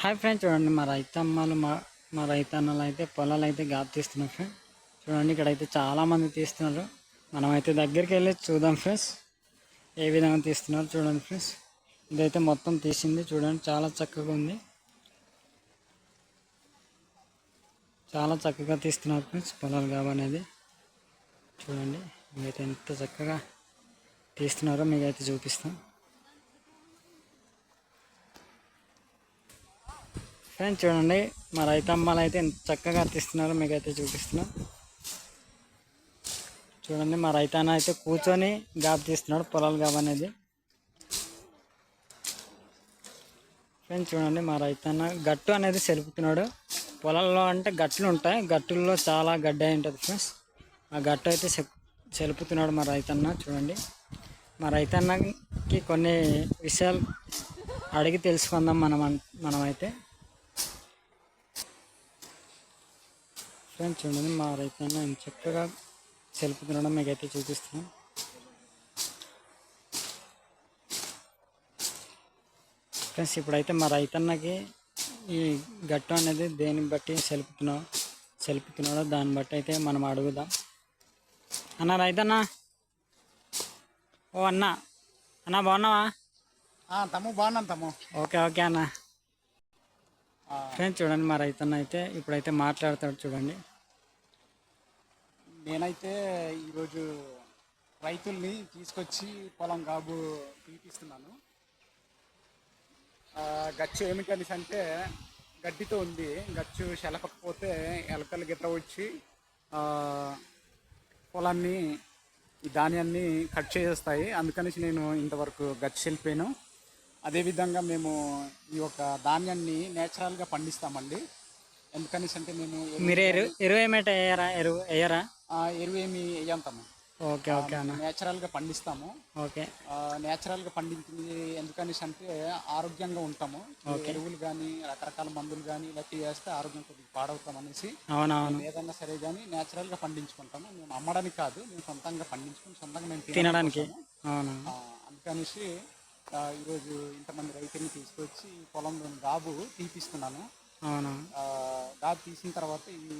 Hi friends చూడండి మా రైతమ్మలు మా మా రైతన్నలు అయితే పొలాలు అయితే గాపు తీస్తున్నారు ఫ్రెండ్ చూడండి ఇక్కడైతే చాలామంది తీస్తున్నారు. మనమైతే దగ్గరికి వెళ్ళి చూద్దాం ఫ్రెండ్స్ ఏ విధంగా తీస్తున్నారు చూడండి ఫ్రెండ్స్. ఇదైతే మొత్తం తీసింది చూడండి చాలా చక్కగా ఉంది. చాలా చక్కగా తీస్తున్నారు ఫ్రెండ్స్ పొలాలు గాబు అనేది. చూడండి మీకైతే ఎంత చక్కగా తీస్తున్నారో మీకైతే చూపిస్తాం. ఫ్రెండ్స్ చూడండి. మా రైతమ్మలు అయితే ఎంత చక్కగా తీస్తున్నారో మీకైతే చూపిస్తున్నాం. చూడండి మా రైతన్న అయితే కూర్చొని గాబ్ తీస్తున్నాడు పొలాలు గాబు అనేది. ఫ్రెండ్స్ చూడండి మా రైతన్న గట్టు అనేది సెలుపుతున్నాడు. పొలాల్లో అంటే గట్లు ఉంటాయి. గట్టుల్లో చాలా గడ్డ ఉంటుంది ఫ్రెండ్స్ ఆ గట్టు అయితే సెలుపుతున్నాడు మా రైతన్న చూడండి. మా రైతన్నకి కొన్ని విషయాలు అడిగి తెలుసుకుందాం మనం మనమైతే. ఫ్రెండ్స్ చూడండి మా రైతన్న ఎంత చక్కగా సెలుపుతున్నాడో మీకైతే చూపిస్తున్నాం ఫ్రెండ్స్ ఇప్పుడైతే మా రైతన్నకి ఈ గట్టు అనేది దేన్ని బట్టి సెలుపుతున్నావు సెలుపుతున్నాడో దాన్ని బట్టి అయితే మనం అడుగుదాం. అన్న రైతన్న. ఓ అన్న. అన్న బాగున్నావా? తమ్ము బాగున్నాను తమ్ము ఓకే ఓకే అన్న. ఫ్రెండ్స్ చూడండి మా రైతన్న అయితే ఇప్పుడైతే మాట్లాడతాడు చూడండి. నేనైతే ఈరోజు రైతుల్ని తీసుకొచ్చి పొలం గాబు తీపిస్తున్నాను గచ్చు ఏమిటనేసి అంటే గడ్డితో ఉంది. గచ్చు శలపకపోతే ఎలకలు గిట్ట వచ్చి పొలాన్ని ఈ ధాన్యాన్ని కట్ చేసేస్తాయి. అందుకనేసి నేను ఇంతవరకు గచ్చు వెళ్ళిపోయాను అదేవిధంగా మేము ఈ యొక్క ధాన్యాన్ని నేచురల్గా పండిస్తామండి. ఎందుకనేసి అంటే మేము మీరు ఎరువు ఎరువు ఏమేట వేయరా ఎరువు వేయరా ఆ, ఎరువు ఏమి వేయంతాము ఓకే ఓకే అన్న. నేచురల్గా పండిస్తాము. ఓకే. నేచురల్గా పండించింది ఎందుకనేసి అంటే ఆరోగ్యంగా ఉంటాము. ఎరువులు కానీ రకరకాల మందులు కానీ ఇలాంటివి వేస్తే ఆరోగ్యం కొద్దిగా పాడవుతాం అనేసి అవునవును ఏదన్నా సరే కానీ నేచురల్గా పండించుకుంటాము. మేము అమ్మడానికి కాదు మేము సొంతంగా పండించుకుని సొంతంగా మేము తినడానికి. అవును. అందుకనేసి ఈరోజు ఇంతమంది రైతుల్ని తీసుకొచ్చి ఈ పొలంలో గాబు తీపిస్తున్నాను. అవును. గాబు తీసిన తర్వాత ఈ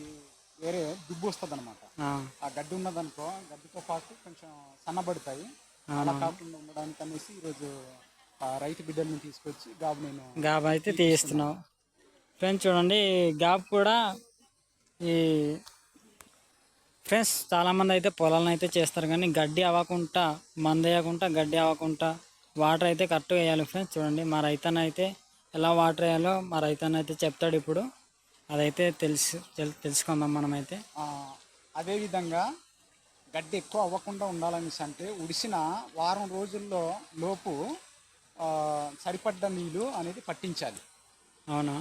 వేరే దుబ్బు వస్తుంది అనమాట ఆ, గడ్డి ఉన్నదనుకో గడ్డితో పాటు కొంచెం సన్నబడతాయి. అలా కాకుండా ఉండడానికి అనేసి ఈరోజు ఆ రైతు బిడ్డల్ని తీసుకొచ్చి గాబు నేను గాబు అయితే తీస్తున్నావు. ఫ్రెండ్స్ చూడండి గాబు కూడా ఈ ఫ్రెండ్స్ చాలామంది అయితే పొలాలను అయితే చేస్తారు కానీ గడ్డి అవ్వకుండా మందు వేయకుండా గడ్డి అవ్వకుండా వాటర్ అయితే కరెక్ట్గా వేయాలి. ఫ్రెండ్స్ చూడండి మా రైతన్న అయితే ఎలా వాటర్ వేయాలో మా రైతన్న అయితే చెప్తాడు ఇప్పుడు. అదైతే తెలుసు తెల్- తెలుసుకుందాం మనమైతే. అదేవిధంగా గడ్డి ఎక్కువ అవ్వకుండా ఉండాలనేసి అంటే ఉడిసిన వారం రోజుల్లో లోపు సరిపడ్డ నీళ్ళు అనేది పట్టించాలి. అవునా?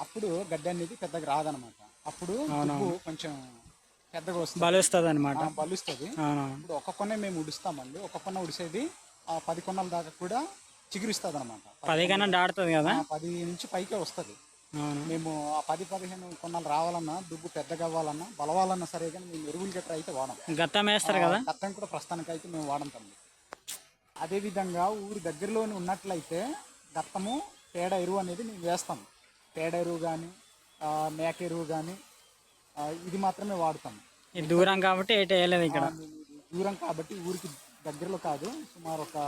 అప్పుడు గడ్డి అనేది పెద్దగా రాదనమాట. అప్పుడు కొంచెం పెద్దగా వస్తుంది. బలుస్తుంది అనమాట బలుస్తుంది ఇప్పుడు ఒక కొనే మేము ఉడుస్తామండి ఒక కొన్న ఉడిసేది ఆ పది కొన్నల దాకా కూడా చిగురిస్తుంది అనమాట పది కన్నా దాడుతుంది కదా? పది నుంచి పైకే వస్తుంది. మేము ఆ పది పదిహేను కొన్నాళ్ళు రావాలన్నా దుబ్బు పెద్దగా అవ్వాలన్నా బలవాలన్నా సరే కానీ మేము ఎరువులు గట్రా అయితే వాడం. గత్తం వేస్తారు కదా? గతం కూడా ప్రస్తుతానికి అయితే మేము వాడం తమ్ముడు. అదేవిధంగా ఊరి దగ్గరలోనే ఉన్నట్లయితే గత్తము పేడ ఎరువు అనేది మేము వేస్తాం. పేడ ఎరువు కానీ మేక ఎరువు కానీ ఇది మాత్రమే వాడతాం. ఇది దూరం కాబట్టి ఏటి వేయలేదు ఇక్కడ. దూరం కాబట్టి ఊరికి దగ్గరలో కాదు సుమారు ఒక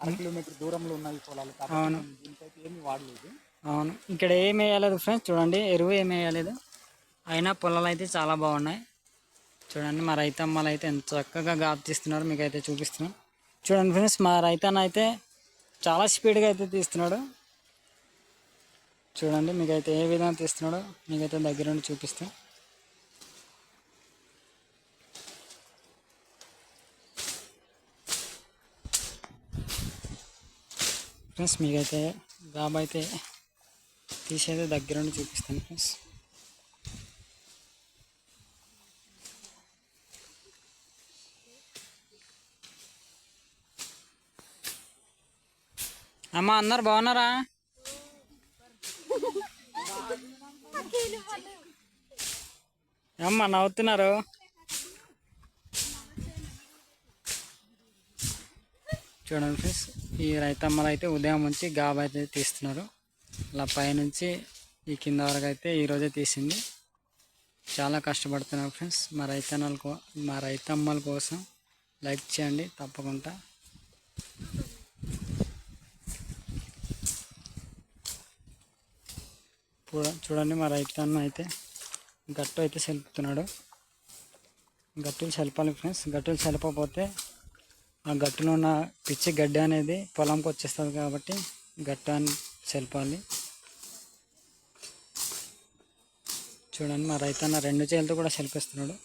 అర కిలోమీటర్ దూరంలో ఉన్నాయి పొలాలు కాబట్టి దీనికైతే ఏమీ వాడలేదు. అవును. ఇక్కడ ఏం వేయలేదు ఫ్రెండ్స్? చూడండి ఎరువు ఏం వేయలేదు. అయినా పొలాలు అయితే చాలా బాగున్నాయి. చూడండి మా రైతమ్మలు అయితే ఎంత చక్కగా గాపు తీస్తున్నారు మీకు అయితే చూపిస్తున్నాం. చూడండి ఫ్రెండ్స్ మా రైతన్న అయితే చాలా స్పీడ్గా అయితే తీస్తున్నాడు. చూడండి మీకైతే ఏ విధంగా తీస్తున్నాడో మీకైతే దగ్గర నుండి చూపిస్తాం. ఫ్రెండ్స్ మీకైతే గాబైతే అయితే తీసేది దగ్గర నుండి చూపిస్తాను ఫ్రెండ్స్ అమ్మ అందరు బాగున్నారా? అమ్మ నవ్వుతున్నారు. చూడండి ఫ్రెండ్స్ ఈ రైతమ్మలు అయితే ఉదయం నుంచి గాబు అయితే తీస్తున్నారు. ఇలా పైనుంచి ఈ కింద వరకు అయితే ఈరోజే తీసింది. చాలా కష్టపడుతున్నారు ఫ్రెండ్స్. మా రైతన్నల కో మా రైతమ్మల కోసం లైక్ చేయండి తప్పకుండా. చూడ చూడండి మా రైతన్న అయితే గట్టు అయితే సెలుపుతున్నాడు గట్టులు చలపాలి ఫ్రెండ్స్. గట్టులు చలపకపోతే ఆ గట్టులో ఉన్న పిచ్చి గడ్డి అనేది పొలంకి వచ్చేస్తుంది కాబట్టి గట్టు చలిపాలి చూడండి మా రైతన్న రెండు చేతులతో కూడా చలిపిస్తున్నాడు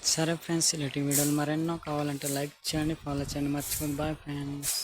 సరే ఫ్రెండ్స్ ఇలాంటి వీడియోలు మరెన్నో కావాలంటే లైక్ చేయండి ఫాలో చేయండి. మర్చిపోండి. Bye friends.